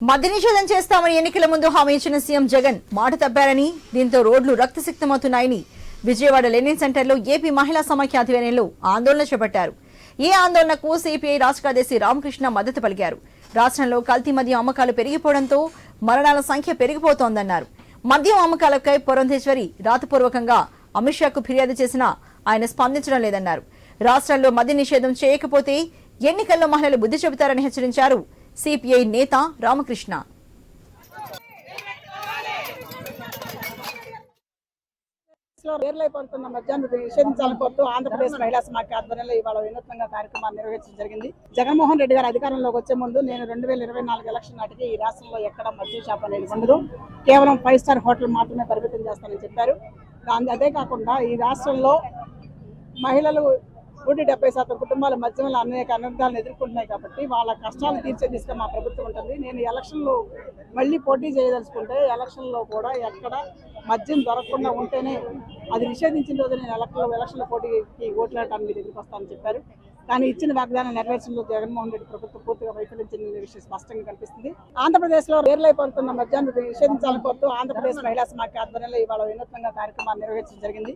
మద్య నిషేధం చేస్తామని ఎన్నికల ముందు హామీ ఇచ్చిన సీఎం జగన్ మాట తప్పారని దీంతో రోడ్లు రక్తసిక్తమవుతున్నాయని విజయవాడ లెనిన్ సెంటర్లో ఏపీ మహిళా సమాఖ్య ఆధ్వర్యంలో ఆందోళన చేపట్టారు. ఈ ఆందోళనకు సిపిఐ రాష్ట్ర కార్యదర్శి రామకృష్ణ మద్దతు పలికారు. రాష్ట్రంలో కల్తీ మద్యం అమ్మకాలు పెరిగిపోవడంతో మరణాల సంఖ్య పెరిగిపోతోందన్నారు. మద్యం అమ్మకాలపై పురంధేశ్వరి రాతపూర్వకంగా అమిత్ షాకు ఫిర్యాదు చేసినా ఆయన స్పందించడం లేదన్నారు. రాష్ట్రంలో మద్య నిషేధం చేయకపోతే ఎన్నికల్లో మహిళలు బుద్ధి చెబుతారని హెచ్చరించారు సిపిఐ నేత రామకృష్ణ. లో పేర్లైపోతున్న మద్యాన్ని నిషేధించాలని కోరుతూ ఆంధ్రప్రదేశ్ మహిళా సమాఖ్య ఆధ్వర్యంలో ఇవాళ వినూత్నంగా కార్యక్రమాన్ని నిర్వహించడం జరిగింది. జగన్మోహన్ రెడ్డి గారు అధికారంలోకి వచ్చే ముందు నేను రెండు వేల ఇరవై నాలుగు ఎలక్షన్ నాటికి ఈ రాష్ట్రంలో ఎక్కడ మద్యం షాప్ అనేది ఉండదు. కేవలం ఫైవ్ స్టార్ హోటల్ మాత్రమే పరిమితం చేస్తానని చెప్పారు. దాని అదే కాకుండా ఈ రాష్ట్రంలో మహిళలు నూట డెబ్బై శాతం కుటుంబాల మధ్యలో అనేక అనర్థాలను ఎదుర్కొంటున్నాయి కాబట్టి వాళ్ళ కష్టాలు తీర్చే దిశగా మా ప్రభుత్వం ఉంటుంది. నేను ఎలక్షన్లో మళ్ళీ పోటీ చేయదలుచుకుంటే ఎలక్షన్లో కూడా ఎక్కడ మద్యం దొరకకుండా ఉంటేనే అది నిషేధించిన రోజు నేను ఎలక్షన్లో ఎలక్షన్ల పోటీకి ఓట్లాడటానికి మీ దగ్గరికి వస్తానని చెప్పారు. కానీ ఇచ్చిన వాగ్దానం నెరవేర్చడంలో జగన్మోహన్ రెడ్డి ప్రభుత్వం పూర్తిగా వైఫల్యించిన విషయం స్పష్టంగా కనిపిస్తుంది. ఆంధ్రప్రదేశ్లో వేర్లైపోతున్న మద్యాన్ని నిషేధించాలని కోరుతూ ఆంధ్రప్రదేశ్ మహిళా సమాఖ్య ఆధ్వర్యంలో ఇవాళ వినూత్నంగా కార్యక్రమాన్ని నిర్వహించడం జరిగింది.